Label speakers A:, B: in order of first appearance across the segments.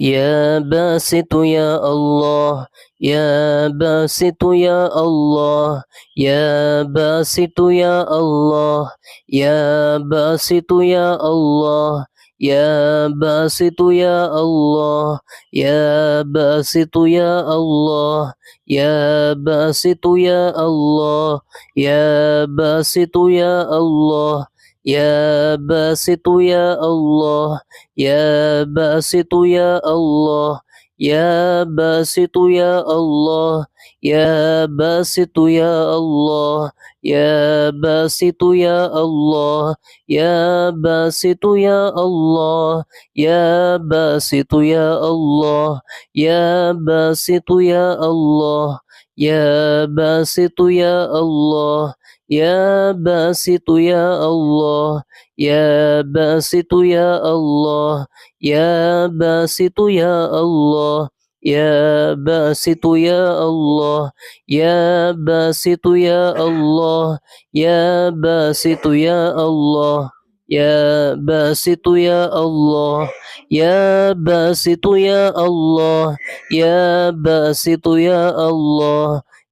A: يا باسط يا الله يا باسط يا الله يا باسط يا الله يا باسط يا الله يا باسط يا الله يا باسط يا الله يا باسط يا الله يا باسط يا الله Ya Basitu Ya Allah Ya Basitu Ya Allah Ya Basitu Ya Allah Ya Basitu Ya Allah Ya Basitu Ya Allah Ya Basitu Ya Allah Ya Basitu Ya Allah Ya Basitu Ya Allah Ya Basitu Ya Allah Ya Basitu Ya Allah. Ya Basitu Ya Allah. Ya Basitu Ya Allah. Ya Basitu Ya Allah. Ya Basitu Ya Allah. Ya Basitu Ya Allah. Ya Basitu Ya Allah. Ya Basitu Ya Allah. Ya Basitu Ya Allah.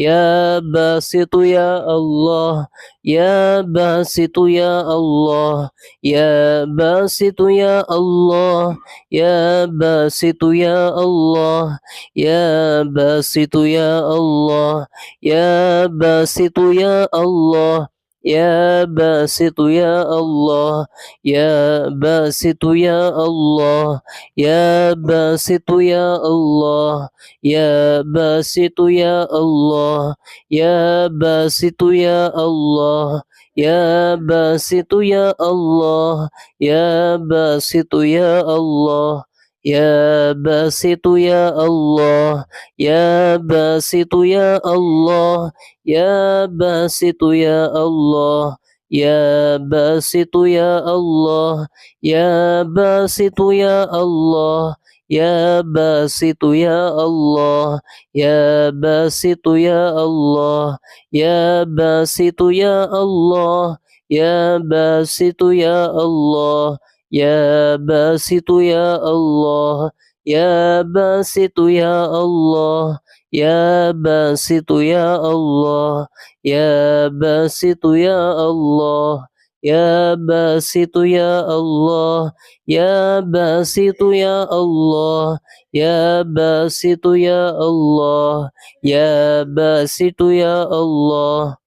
A: Ya Basitu Ya Allah. Ya Basitu Ya Allah. Ya Basitu Ya Allah. Ya Basitu Ya Allah. Ya Basitu Ya Allah. Ya Basitu Ya Allah. Ya Basitu Ya Allah. Ya Basitu Ya Allah. Ya Basitu Ya Allah. Ya Basitu Ya Allah. Ya Basitu Ya Allah. Ya Basitu Ya Allah. Ya Basitu Ya Allah. Ya Basitu ya Allah Ya Basitu ya Allah Ya Basitu ya Allah Ya Basitu ya Allah Ya Basitu ya Allah Ya Basitu ya Allah Ya Basitu ya Allah Ya Basitu ya Allah Ya Basitu ya Allah Ya Basitu Ya Allah Ya Basitu Ya Allah Ya Basitu Ya Allah Ya Basitu Ya Allah Ya Basitu Ya Allah Ya Basitu Ya Allah Ya Basitu Ya Allah Ya Basitu Ya Allah.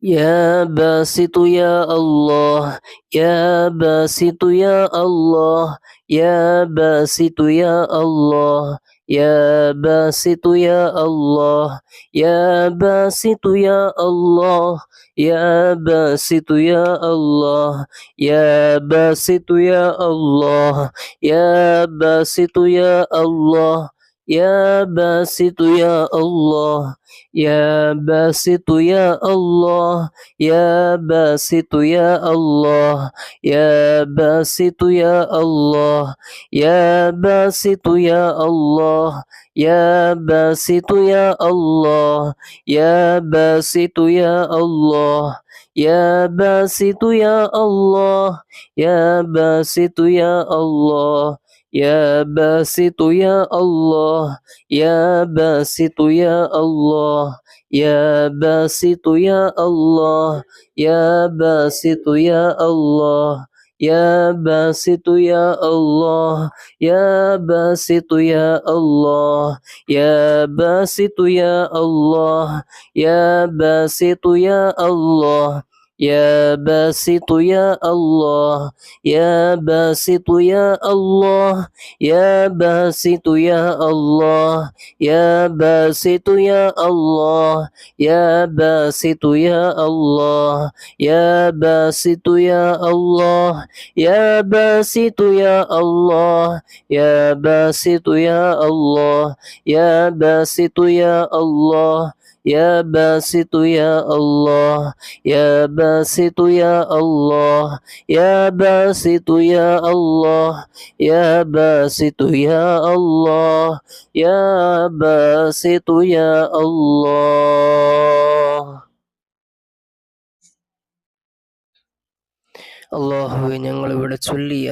A: Ya Basitu ya Allah, Ya Basitu ya Allah, Ya Basitu ya Allah, Ya Basitu ya Allah, Ya Basitu ya Allah, Ya Basitu ya Allah, Ya Basitu ya Allah, Ya Basitu ya Allah. Ya Basitu Ya Allah. Ya Basitu Ya Allah. Ya Basitu Ya Allah. Ya Basitu Ya Allah. Ya Basitu Ya Allah. Ya Basitu Ya Allah. Ya Basitu Ya Allah. Ya Basitu Ya Allah. Ya Basitu Ya Allah. Ya Basitu Ya Allah. Ya Basitu Ya Allah. Ya Basitu Ya Allah. Ya Basitu Ya Allah. Ya Basitu Ya Allah. Ya Basitu Ya Allah. Ya Basitu Ya Allah. Ya Basitu Ya Allah. يا باسط يا الله يا باسط يا الله يا باسط يا الله يا باسط يا الله يا باسط يا الله يا باسط يا الله يا باسط يا الله يا باسط يا الله يا باسط يا الله Ya Basitu ya Allah. Ya Basitu ya Allah. Ya Basitu ya Allah. Ya Basitu ya Allah. Ya Basitu ya Allah. അള്ളാഹുവെ ഞങ്ങളിവിടെ ചൊല്ലിയ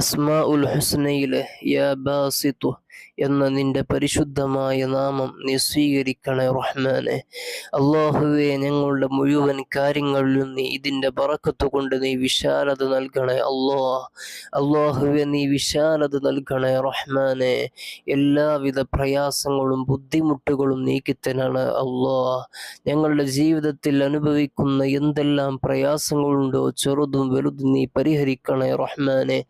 A: അസ്മാ ഉൽ ഹുസ്നയിലെ യാ ബാസിത്തു എന്ന നിന്റെ പരിശുദ്ധമായ നാമം നീ സ്വീകരിക്കണേ റഹ്മാനെ. അള്ളാഹുവെ ഞങ്ങളുടെ മുഴുവൻ കാര്യങ്ങളിലും നീ ഇതിന്റെ ബറക്കത്ത് കൊണ്ട് നീ വിശാലത നൽകണേ അള്ളാ. അള്ളാഹുവെ നീ വിശാലത നൽകണേ റഹ്മാനെ. എല്ലാവിധ പ്രയാസങ്ങളും ബുദ്ധിമുട്ടുകളും നീക്കിത്തനാണ് അള്ളാ. ഞങ്ങളുടെ ജീവിതത്തിൽ അനുഭവിക്കുന്ന എന്തെല്ലാം പ്രയാസങ്ങളുണ്ടോ ചെറുതും വലുതും നീ പരിഹരിക്കണേ റഹ്മാനെ.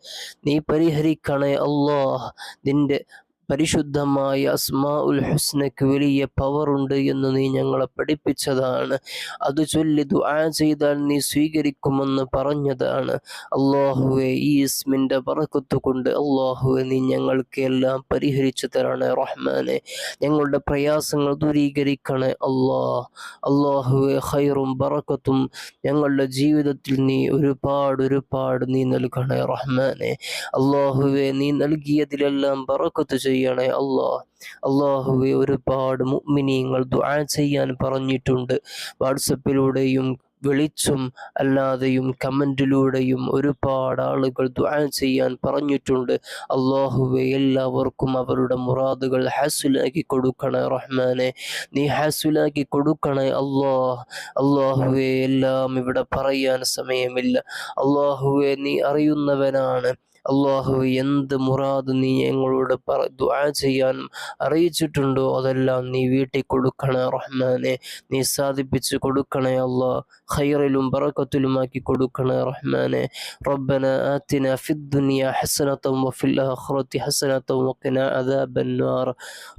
A: നീ പരിഹരിക്കണേ അള്ളാഹ് നിന്റെ പരിശുദ്ധമായ അസ്മാ ഉൽ ഹുസ്നക്ക് വലിയ പവറുണ്ട് എന്ന് നീ ഞങ്ങളെ പഠിപ്പിച്ചതാണ്. അത് ചൊല്ലി ദുആ ചെയ്താൽ നീ സ്വീകരിക്കുമെന്ന് പറഞ്ഞതാണ്. അള്ളാഹുവെ ഈ ഇസ്മിന്റെ പറക്കത്ത് കൊണ്ട് അള്ളാഹുവെ നീ ഞങ്ങൾക്ക് എല്ലാം പരിഹരിച്ചു തരണേ റഹ്മാനെ. ഞങ്ങളുടെ പ്രയാസങ്ങൾ ദൂരീകരിക്കണേ അള്ളാഹ് അള്ളാഹുവെ ഹൈറും പറക്കത്തും ഞങ്ങളുടെ ജീവിതത്തിൽ നീ ഒരുപാട് ഒരുപാട് നീ നൽകണേ റഹ്മാനെ. അള്ളാഹുവെ നീ നൽകിയതിലെല്ലാം ബറക്കത്ത് ചെയ്യണേ അള്ളാ. അള്ളാഹുവെ ഒരുപാട് മുഅ്മിനീങ്ങൾ ദുആ ചെയ്യാൻ പറഞ്ഞിട്ടുണ്ട്. വാട്സപ്പിലൂടെയും വിളിച്ചും അല്ലാതെയും കമന്റിലൂടെയും ഒരുപാട് ആളുകൾ ദുആ ചെയ്യാൻ പറഞ്ഞിട്ടുണ്ട്. അള്ളാഹുവെ എല്ലാവർക്കും അവരുടെ മുറാദുകൾ ഹാസുലാക്കി കൊടുക്കണേ റഹ്മാനെ. നീ ഹാസുലാക്കി കൊടുക്കണേ അള്ളാഹ് അള്ളാഹുവെ എല്ലാം ഇവിടെ പറയാൻ സമയമില്ല. അള്ളാഹുവെ നീ അറിയുന്നവനാണ്. അള്ളാഹു എന്ത് മുറാദ് നീ ഞങ്ങളോട് പറ ദുആ ചെയ്യാൻ അറിയിച്ചിട്ടുണ്ടോ അതെല്ലാം നീ വീട്ടിൽ കൊടുക്കണേ റഹ്മാനെ നീ സാധിപ്പിച്ച് കൊടുക്കണേ അള്ളാഹ് ഖൈറിലും ബറക്കത്തിലുമാക്കി കൊടുക്കണേ റഹ്മാനെ ربنا آتنا في الدنيا حسنة وفي الآخرة حسنة وقنا عذاب النار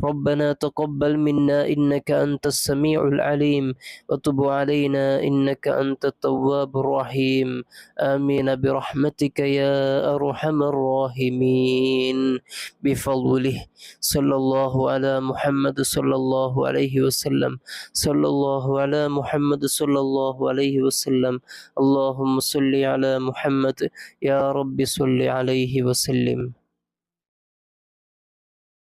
A: ربنا تقبل منا إنك أنت السميع العليم وتب علينا إنك أنت التواب الرحيم آمين برحمتك يا أرحم الراحمين بفضله صلى الله على محمد صلى الله عليه وسلم. صلى الله على محمد صلى الله عليه وسلم. اللهم صل على محمد. يا رب صل عليه وسلم.